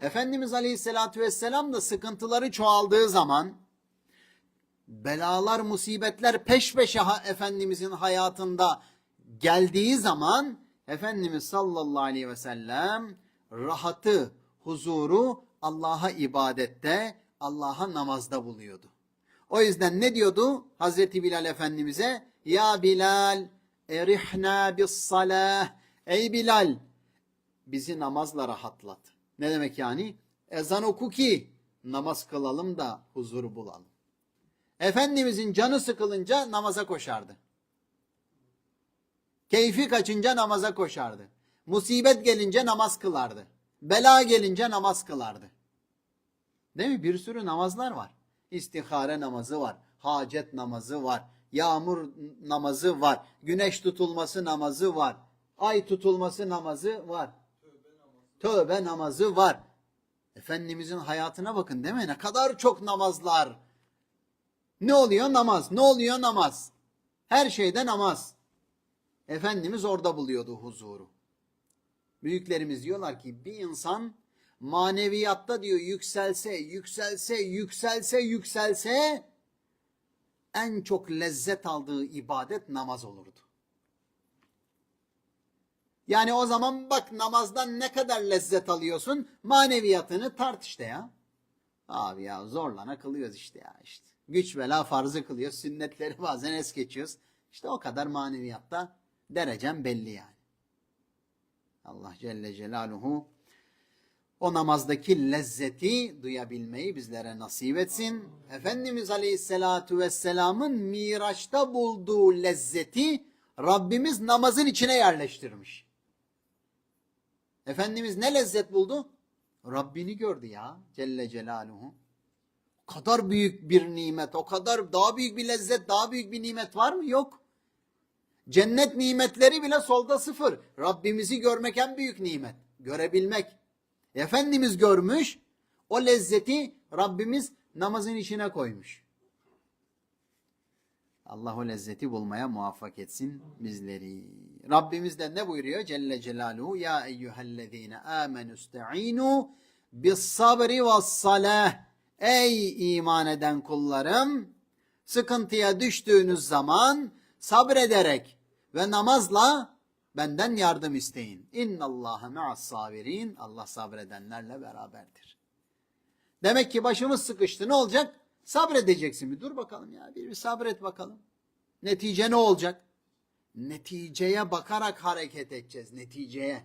Efendimiz Aleyhisselatü Vesselam da sıkıntıları çoğaldığı zaman belalar, musibetler peş peşe Efendimizin hayatında geldiği zaman Efendimiz sallallahu aleyhi ve sellem rahatı, huzuru Allah'a ibadette, Allah'a namazda buluyordu. O yüzden ne diyordu Hazreti Bilal Efendimiz'e? Ya Bilal erihna bis salah. Ey Bilal bizi namazla rahatlat. Ne demek yani? Ezan oku ki namaz kılalım da huzur bulalım. Efendimizin canı sıkılınca namaza koşardı. Keyfi kaçınca namaza koşardı. Musibet gelince namaz kılardı. Bela gelince namaz kılardı. Değil mi? Bir sürü namazlar var. İstihare namazı var. Hacet namazı var. Yağmur namazı var. Güneş tutulması namazı var. Ay tutulması namazı var. Tövbe namazı var. Efendimizin hayatına bakın değil mi? Ne kadar çok namazlar. Ne oluyor? Namaz. Ne oluyor? Namaz. Her şeyde namaz. Efendimiz orada buluyordu huzuru. Büyüklerimiz diyorlar ki bir insan maneviyatta diyor yükselse, yükselse, yükselse, yükselse en çok lezzet aldığı ibadet namaz olurdu. Yani o zaman bak namazdan ne kadar lezzet alıyorsun maneviyatını tart işte ya. Abi ya zorlana kılıyoruz işte ya işte. Güç bela farzı kılıyoruz. Sünnetleri bazen es geçiyoruz. İşte o kadar maneviyatta derecem belli yani. Allah Celle Celaluhu o namazdaki lezzeti duyabilmeyi bizlere nasip etsin. Efendimiz Aleyhisselatu Vesselam'ın Miraç'ta bulduğu lezzeti Rabbimiz namazın içine yerleştirmiş. Efendimiz ne lezzet buldu? Rabbini gördü ya Celle Celaluhu. O kadar büyük bir nimet, o kadar daha büyük bir lezzet, daha büyük bir nimet var mı? Yok. Cennet nimetleri bile solda sıfır. Rabbimizi görmek en büyük nimet. Görebilmek. Efendimiz görmüş, o lezzeti Rabbimiz namazın içine koymuş. Allah o lezzeti bulmaya muvaffak etsin bizleri. Rabbimiz de ne buyuruyor Celle Celaluhu? Ya eyyühellezine amenü ista'inu bis sabri ve salah. Ey iman eden kullarım! Sıkıntıya düştüğünüz zaman sabrederek ve namazla benden yardım isteyin. İnnallâhe me'as sabirin. Allah sabredenlerle beraberdir. Demek ki başımız sıkıştı. Ne olacak? Sabredeceksin bir. Dur bakalım ya. Bir, bir sabret bakalım. Netice ne olacak? Neticeye bakarak hareket edeceğiz. Neticeye.